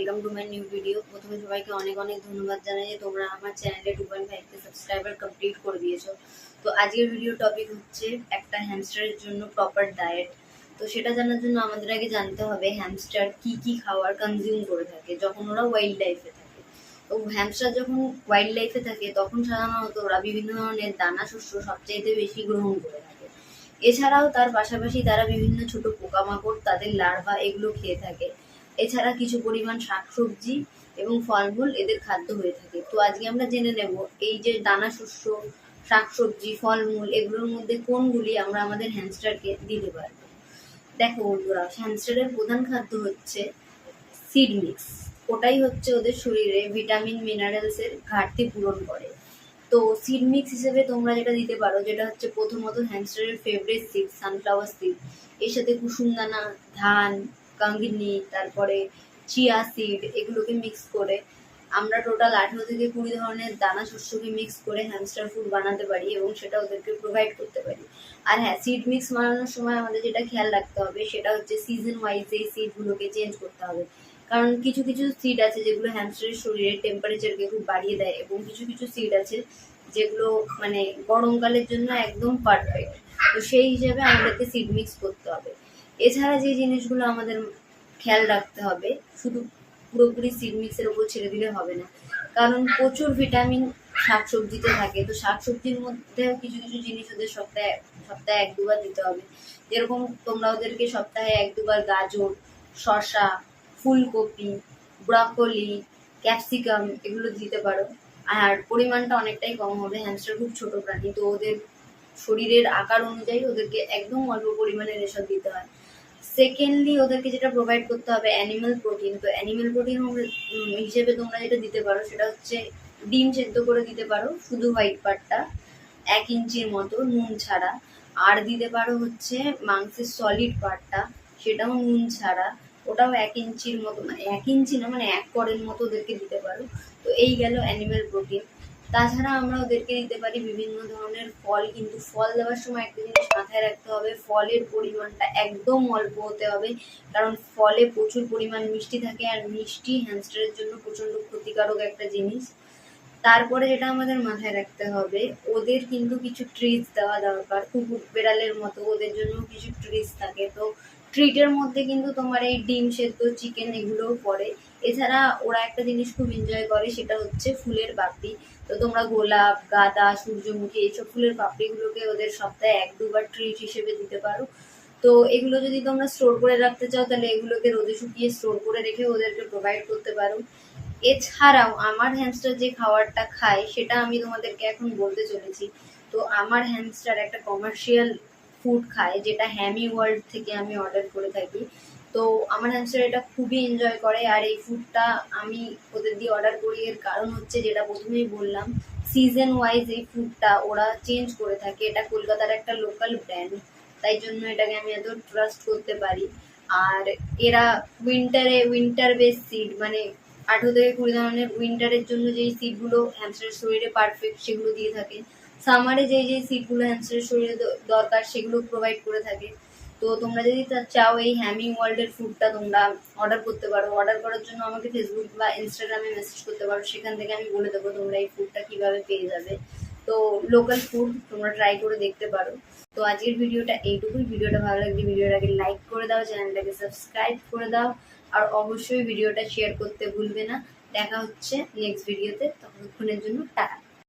Welcome to my new video প্রথমে সবাইকে অনেক অনেক ধন্যবাদ জানাই যে তোমরা আমার চ্যানেলে টু পয়েন্ট ফাইভকে সাবস্ক্রাইবার কমপ্লিট করে দিয়েছ। তো আজকের ভিডিও টপিক হচ্ছে একটা হ্যামস্টারের জন্য প্রপার ডায়েট তো সেটা জানার জন্য আমাদের আগে জানতে হবে হ্যামস্টার কি কি খাবার কনজিউম করে থাকে, যখন ওরা ওয়াইল্ড লাইফে থাকে। তো হ্যামস্টার যখন ওয়াইল্ড লাইফে থাকে, তখন সাধারণত ওরা বিভিন্ন ধরনের দানা শস্য সবচাইতে বেশি গ্রহণ করে থাকে। এছাড়াও তার পাশাপাশি তারা বিভিন্ন ছোট পোকামাকড়, তাদের লার্ভা এগুলো খেয়ে থাকে। এছাড়া কিছু পরিমাণ শাকসবজি এবং ফলমূল এদের খাদ্য হয়ে থাকে। তো আজকে আমরা জেনে নেব এই যে দানা শস্য, শাকসবজি, ফলমূল এগুলোর মধ্যে কোনগুলি আমরা আমাদের হ্যামস্টারকে দিতে পারব। দেখো বন্ধুরা, হ্যামস্টারের প্রধান খাদ্য হচ্ছে সিড মিক্স ওটাই হচ্ছে ওদের শরীরে ভিটামিন মিনারেলসের ঘাটতি পূরণ করে। তো সিড মিক্স হিসেবে তোমরা যেটা দিতে পারো, যেটা হচ্ছে প্রথমত হ্যামস্টারের ফেভারিট সিড সানফ্লাওয়ার সিড এর সাথে কুসুম দানা ধান কাঙ্গিনি, তারপরে চিয়া সিড এগুলোকে মিক্স করে আমরা টোটাল আঠেরো থেকে কুড়ি ধরনের দানা শস্যকে মিক্স করে হ্যামস্টার ফুড বানাতে পারি এবং সেটা ওদেরকে প্রোভাইড করতে পারি। আর হ্যাঁ সিড মিক্স বানানোর সময় আমাদের যেটা খেয়াল রাখতে হবে সেটা হচ্ছে সিজন ওয়াইজ এই সিডগুলোকে চেঞ্জ করতে হবে। কারণ কিছু কিছু সিড আছে যেগুলো হ্যামস্টারের শরীরের টেম্পারেচারকে খুব বাড়িয়ে দেয় এবং কিছু কিছু সিড আছে যেগুলো মানে গরমকালের জন্য একদম পারফেক্ট তো সেই হিসাবে আমাদেরকে সিড মিক্স করতে হবে। এছাড়া যে জিনিসগুলো আমাদের খেয়াল রাখতে হবে, শুধু পুরোপুরি সিড মিক্সের উপর ছেড়ে দিলে হবে না। কারণ প্রচুর ভিটামিন শাকসবজিতে থাকে, তো শাকসবজির মধ্যেও কিছু কিছু জিনিস ওদের সপ্তাহে সপ্তাহে এক দুবার দিতে হবে। যেরকম তোমরা ওদেরকে সপ্তাহে এক দুবার গাজর, শসা, ফুলকপি, ব্রকলি, ক্যাপসিকাম এগুলো দিতে পারো। আর পরিমাণটা অনেকটাই কম হবে হ্যামস্টার খুব ছোট প্রাণী, তো ওদের শরীরের আকার অনুযায়ী ওদেরকে একদম অল্প পরিমাণে এসব দিতে হয়। সেকেন্ডলি ওদেরকে যেটা প্রোভাইড করতে হবে অ্যানিমাল প্রোটিন তো অ্যানিমাল প্রোটিন হিসেবে তোমরা যেটা দিতে পারো, সেটা হচ্ছে ডিম সেদ্ধ করে দিতে পারো, শুধু হোয়াইট পার্টটা এক ইঞ্চির মতো নুন ছাড়া। আর দিতে পারো হচ্ছে মাংসের সলিড পার্টটা সেটাও নুন ছাড়া। ওটাও এক ইঞ্চির মতো মানে এক ইঞ্চি না মানে এক করের মতো ওদেরকে দিতে পারো। তো এই গেল অ্যানিমাল প্রোটিন তাছাড়া আমরা ওদেরকে দিতে পারি বিভিন্ন ধরনের ফল, কিন্তু ফল দেওয়ার সময় একটা জিনিস মাথায় রাখতে হবে, ফলের পরিমাণটা একদম অল্প হতে হবে। কারণ ফলে প্রচুর পরিমাণ মিষ্টি থাকে আর মিষ্টি হ্যামস্টারের জন্য প্রচণ্ড ক্ষতিকারক একটা জিনিস। তারপরে যেটা আমাদের মাথায় রাখতে হবে, ওদের কিন্তু কিছু ট্রিজ দেওয়া দরকার। কুকুর বেড়ালের মতো ওদের জন্য কিছু ট্রিজ থাকে। তো ট্রিটের মধ্যে কিন্তু তোমার এই ডিম সেদ্ধ চিকেন এগুলোও পড়ে। এছাড়া ওরা একটা জিনিস খুব এনজয় করে, সেটা হচ্ছে ফুলের পাপড়ি। তো তোমরা গোলাপ, গাঁদা, সূর্যমুখী, এইসব ফুলের পাপড়িগুলোকে ওদের সপ্তাহে এক, দুবার ট্রিট হিসেবে দিতে পারো। তো এগুলো যদি তোমরা স্টোর করে রাখতে চাও, তাহলে এগুলোকে রোদে শুকিয়ে স্টোর করে রেখে ওদেরকে প্রোভাইড করতে পারো। এছাড়াও আমার হ্যামস্টার যে খাবারটা খায়, সেটা আমি তোমাদেরকে এখন বলতে চলেছি। তো আমার হ্যামস্টার একটা কমার্শিয়াল ফুড খায়, যেটা হ্যামি ওয়ার্ল্ড থেকে আমি অর্ডার করে থাকি। তো আমার হ্যামস্টার এটা খুবই এনজয় করে আর এই ফুডটা আমি ওদের দিয়ে অর্ডার করি। এর কারণ হচ্ছে যেটা প্রথমেই বললাম সিজন ওয়াইজ এই ফুডটা ওরা চেঞ্জ করে থাকে। এটা কলকাতার একটা লোকাল ব্র্যান্ড তাই জন্য এটাকে আমি এত ট্রাস্ট করতে পারি। আর এরা উইন্টারে উইন্টার বেস সিড মানে আঠেরো থেকে কুড়ি ধরনের উইন্টারের জন্য যেই সিটগুলো হ্যামস্টারের শরীরে পারফেক্ট সেগুলো দিয়ে থাকে। সামারে যেই যেই সিটগুলো হ্যামস্টারের শরীরে দরকার সেগুলো প্রোভাইড করে থাকে। তো তোমরা যদি চাও এই হ্যামিং ওয়ার্ল্ডের ফুডটা তোমরা অর্ডার করতে পারো। অর্ডার করার জন্য আমাকে ফেসবুক বা ইনস্টাগ্রামে মেসেজ করতে পারো। সেখান থেকে আমি বলে দেবো তোমরা এই ফুডটা কীভাবে পেয়ে যাবে। তো লোকাল ফুড তোমরা ট্রাই করে দেখতে পারো। তো আজকের ভিডিওটা এইটুকুই। ভিডিওটা ভালো লাগলে ভিডিওটাকে লাইক করে দাও, চ্যানেলটাকে সাবস্ক্রাইব করে দাও। আর অবশ্যই ভিডিওটা শেয়ার করতে ভুলবে না। দেখা হচ্ছে নেক্সট ভিডিওতে ততক্ষণের জন্য টাটা।